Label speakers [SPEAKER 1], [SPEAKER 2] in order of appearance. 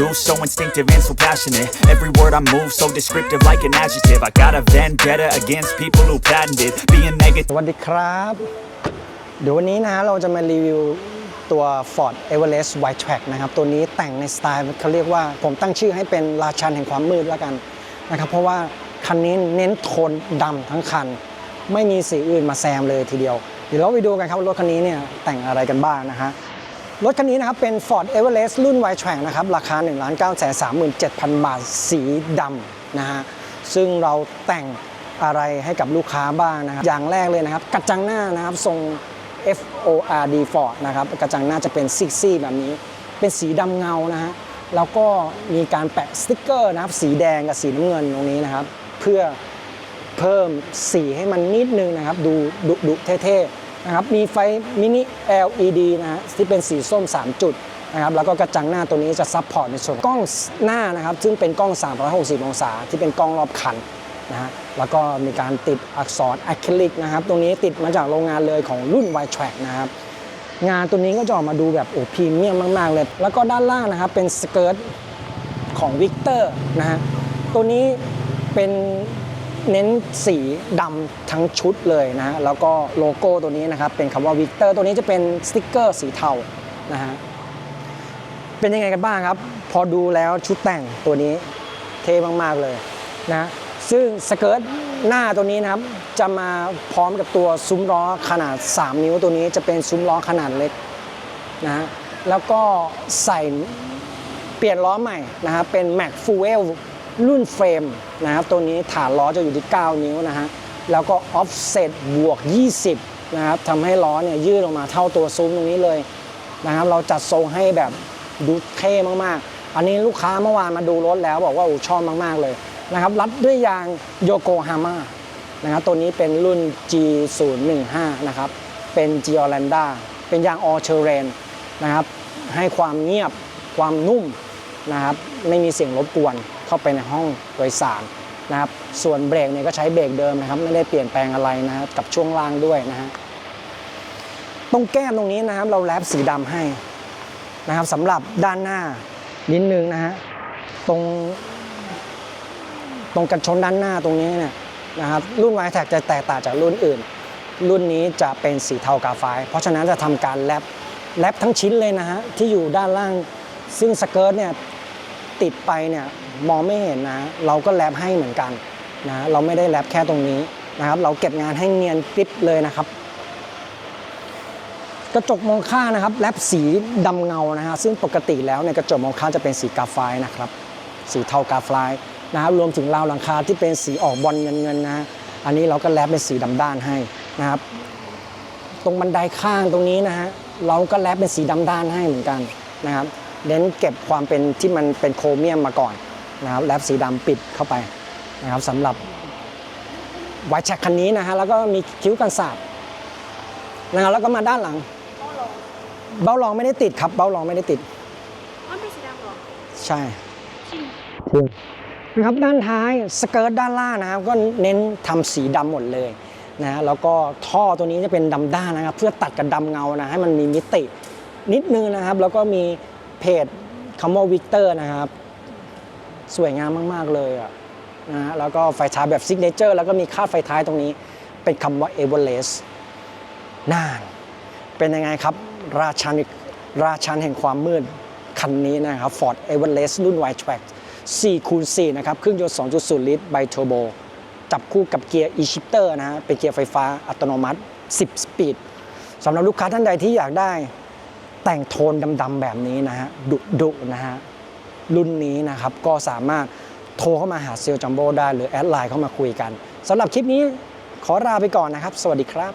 [SPEAKER 1] do so instinctive and so passionate Every word I move so descriptive like an adjective I got a vendetta against people who patented Being negative
[SPEAKER 2] สวัสดีครับ เดี๋ยววันนี้นะฮะเราจะมารีวิวตัว Ford Everest White Track นะครับ ตัวนี้แต่งในสไตล์เขาเรียกว่า ผมตั้งชื่อให้เป็นราชันแห่งความมืดแล้วกันนะครับ เพราะว่าคันนี้เน้นโทนดำทั้งคัน ไม่มีสีอื่นมาแซมเลยทีเดียว เดี๋ยวเราไปดูกันครับรถคันนี้เนี่ยแต่งอะไรกันบ้างนะฮะ รถคันนี้นะครับเป็น Ford Everest รุ่น White Track นะครับราคา 1 9 3 7 0 0 0 บาทสีดำนะฮะซึ่งเราแต่งอะไรให้กับลูกค้าบ้างนะครับอย่างแรกเลยนะครับกระจังหน้านะครับทรง FORD Ford นะครับกระจังหน้าจะเป็นซิกซี่แบบนี้ เป็นสีดำเงานะฮะแล้วก็มีการแปะสติ๊กเกอร์นะครับสีแดงกับสีน้ำเงินตรงนี้นะครับ เพื่อเพิ่มสีให้มันนิดนึงนะครับ ดูดุดุเท่ๆ นะครับมีไฟมินิ LED นะฮะที่เป็นสีส้ม 3 จุดนะครับแล้วก็กระจังหน้าตัวนี้จะซับพอร์ตในส่วนกล้องหน้านะครับซึ่งเป็นกล้อง 360 องศา ที่เป็นกล้องรอบคันนะฮะแล้วก็มีการติดอักษรอะคริลิกนะครับตรงนี้ติดมาจากโรงงานเลยของรุ่น w i t e Track นะครับงานตัวนี้ก็จะออกมาดูแบบโอ้พรีเมียมมาก ๆ เลย แล้วก็ด้านล่างนะครับเป็นสเกิร์ตของวิกเตอร์นะฮะตัวนี้เป็น เน้นสีดำทั้งชุดเลยนะฮะแล้วก็โลโก้ตัวนี้นะครับเป็นคำว่าวิกเตอร์ตัวนี้จะเป็นสติกเกอร์สีเทานะฮะเป็นยังไงกันบ้างครับ พอดูแล้วชุดแต่งตัวนี้เท่มาก ๆ เลยนะซึ่งสเกิร์ตหน้าตัวนี้นะครับจะมาพร้อมกับตัวซุ้มล้อขนาด 3 นิ้วตัวนี้จะเป็นซุ้มล้อขนาดเล็กนะฮะแล้วก็ใส่เปลี่ยนล้อใหม่นะครับเป็น Mac Fuel รุ่นเฟรมนะครับตัวนี้ฐานล้อจะอยู่ที่ 9 นิ้วนะฮะแล้วก็ offset บวก 20นะครับทำให้ล้อเนี่ยยืดออกมาเท่าตัวซุ้มตรงนี้เลยนะครับเราจัดทรงให้แบบดูเท่มากๆ อันนี้ลูกค้าเมื่อวานมาดูรถแล้วบอกว่าโอ้ชอบมากๆเลยนะครับรัดด้วยยางโยโกฮาม่านะครับตัวนี้เป็นรุ่น G015 นะครับเป็น g o l a n d a เป็นยาง All Terrain นะครับให้ความเงียบความนุ่มนะครับไม่มีเสียงรบกวน เข้าไปในห้องโดยสารนะครับส่วนเบรกเนี่ยก็ใช้เบรกเดิมนะครับไม่ได้เปลี่ยนแปลงอะไรนะครับกับช่วงล่างด้วยนะฮะตรงแก้มตรงนี้นะครับ เราแรปสีดำให้นะครับสำหรับด้านหน้านิดนึงนะฮะตรงตรงกันชนด้านหน้าตรงนี้เนี่ยนะครับรุ่นไวแท็กจะแตกต่างจากรุ่นอื่น รุ่นนี้จะเป็นสีเทากาไฟเพราะฉะนั้นจะทำการแรปแรปทั้งชิ้นเลยนะฮะที่อยู่ด้านล่าง ซึ่งสเกิร์ตเนี่ยติดไปเนี่ย มองไม่เห็นนะ เราก็แรปให้เหมือนกันนะ เราไม่ได้แรปแค่ตรงนี้นะครับ เราเก็บงานให้เนียนกริบเลยนะครับ กระจกมองข้างนะครับแรปสีดำเงานะฮะซึ่งปกติแล้วเนี่ยกระจกมองข้างจะเป็นสีกาไฟนะครับ สีเทากาไฟนะครับรวมถึงราวหลังคาที่เป็นสีออกบอลเงินเงินๆนะฮะอันนี้เราก็แรปเป็นสีดำด้านให้นะครับ ตรงบันไดข้างตรงนี้นะฮะเราก็แรปเป็นสีดำด้านให้เหมือนกันนะครับเน้นเก็บความเป็นที่มันเป็นโครเมียมมาก่อน นะครับแรปสีดำปิดเข้าไปนะครับสำหรับไวท์แช็คคันนี้นะฮะแล้วก็มีคิ้วกันสาดนะครับแล้วก็มาด้านหลัง เบ้ารองไม่ได้ติดครับเบ้ารองไม่ได้ติด
[SPEAKER 3] อ๋อเป็นสีดำเหรอ
[SPEAKER 2] ใช่นะครับด้านท้ายสเกิร์ตด้านล่างนะครับก็เน้นทำสีดำหมดเลยนะแล้วก็ท่อตัวนี้จะเป็นดำด้านนะครับ เพื่อตัดกับดำเงานะให้มันมีมิตินิดนึงนะครับ แล้วก็มีเพจคำว่าวิกเตอร์นะครับ สวยงามมาก ๆ เลยอะนะฮะแล้วก็ไฟท้ายแบบซิกเนเจอร์แล้วก็มีคาดไฟท้ายตรงนี้ เป็นคำว่าเอเวอเรสต์น่าน เป็นยังไงครับ ราชันราชันแห่งความมืด คันนี้นะครับ Ford Everest รุ่น Wide Track 4คูณ4นะครับ เครื่องยนต์ 2.0 ลิตรไบเทอร์โบ จับคู่กับเกียร์ e-shifter นะฮะ เป็นเกียร์ไฟฟ้าอัตโนมัติ 10 สปีดสำหรับลูกค้าท่านใดที่อยากได้แต่งโทนดำๆแบบนี้นะฮะดุดุๆนะฮะ รุ่นนี้นะครับก็สามารถโทรเข้ามาหาเซลจัมโบ้ได้หรือแอดไลน์เข้ามาคุยกันสำหรับคลิปนี้ขอลาไปก่อนนะครับ สวัสดีครับ